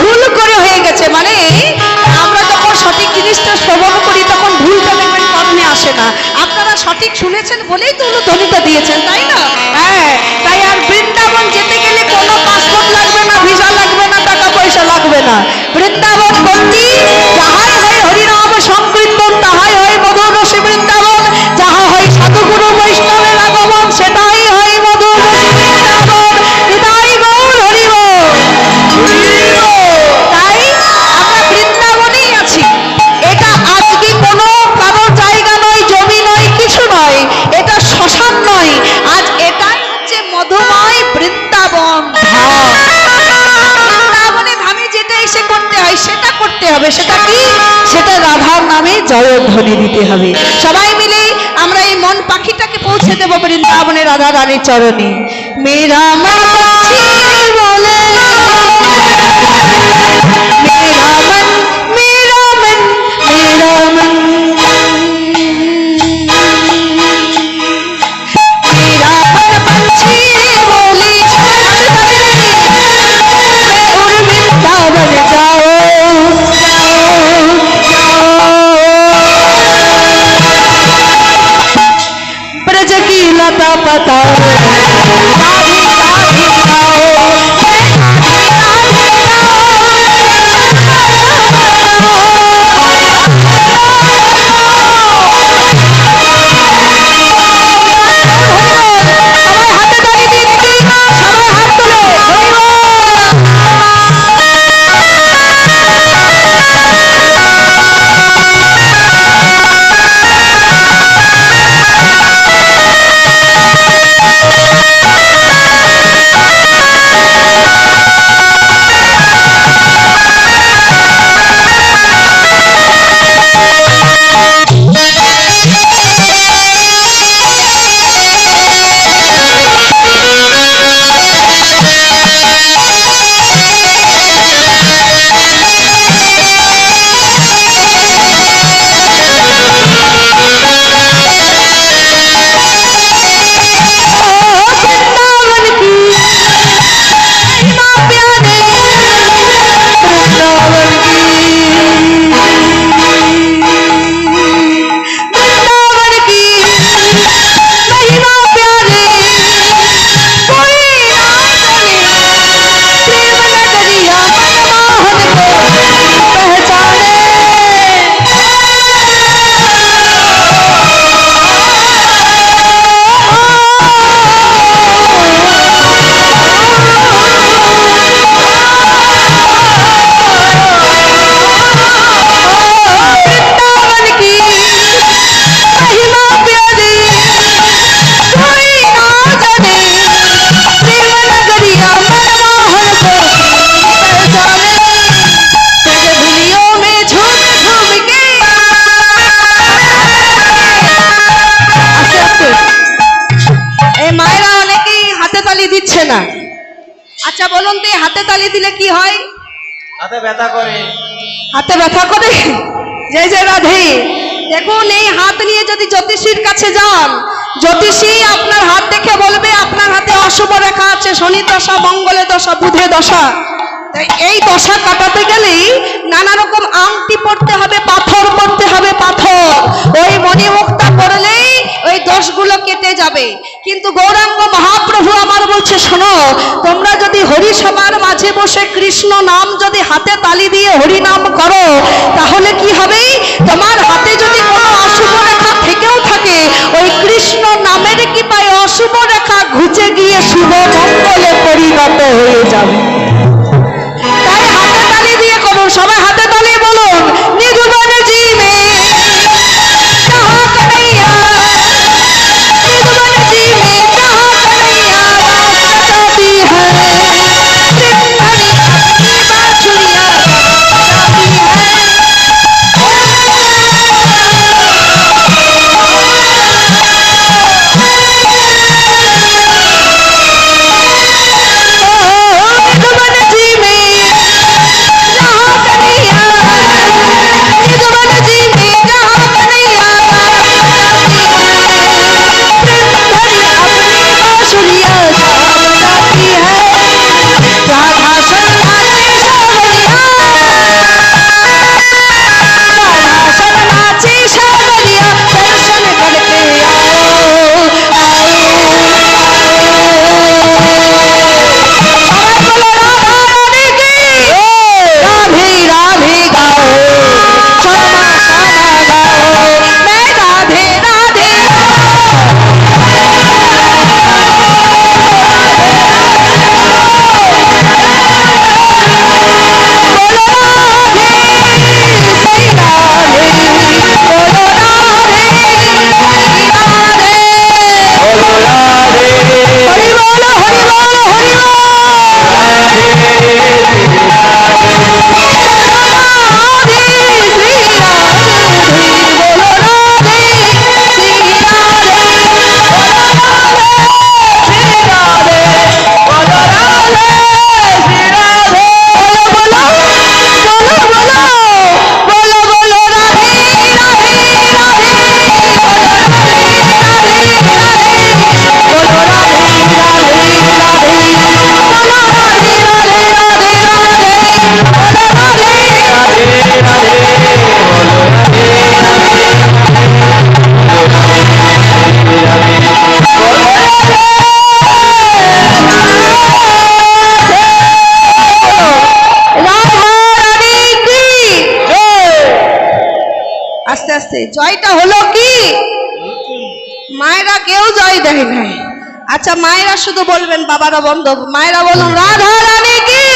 ভুল করে হয়ে গেছে মানে আমরা যখন সঠিক জিনিসটা শ্রবণ করি, তখন ভুলটা দেখবেন কর্মে আসে না। আপনারা সঠিক শুনেছেন বলেই তো উলু ধ্বনিটা দিয়েছেন, তাই না? হ্যাঁ তাই আর বৃন্দাবন যেতে গেলে কোনো লাগবে না। বৃন্দাবন হবে সেটা কি? সেটা রাধার নামে জয়ধ্বনি দিতে হবে। সবাই মিলে আমরা এই মন পাখিটাকে পৌঁছে দেবো বৃন্দাবনে রাধা রানীর চরণে। মেরা বলে। আচ্ছা বলুন তো হাতে তালি দিলে কি হয়? হাতে ব্যথা করে। হাতে ব্যথা করে? জয় জয় রাধে। দেখুন এই হাত নিয়ে যদি জ্যোতিষীর কাছে যান জ্যোতিষী আপনার হাত দেখে বলবে আপনার হাতে অশুভ রেখা আছে শনি দশা মঙ্গলে দশা বুধে দশা। এই দশা কাটাতে গেলেই নানা রকম আংটি পড়তে হবে, পাথর পড়তে হবে, পাথর। ওই মণিমুক্তা পড়লেই ওই দোষগুলো কেটে যাবে। কিন্তু গৌরাঙ্গ মহাপ্রভু আমার বলছে, শোনো, তোমরা যদি হরি হরিসভার মাঝে বসে কৃষ্ণ নাম যদি হাতে তালি দিয়ে হরি নাম করো, তাহলে কি হবে? তোমার হাতে যদি কোনো অশুভ রেখা থেকেও থাকে, ওই কৃষ্ণ নামের কি পায় অশুভ রেখা ঘুচে গিয়ে শুভ আস্তে আস্তে। জয়টা হলো কি? মায়েরা কেউ জয় দেয় নাই। আচ্ছা মায়েরা শুধু বলবেন, বাবারা বন্ধ। মায়েরা বলুন রাধা রানী কি?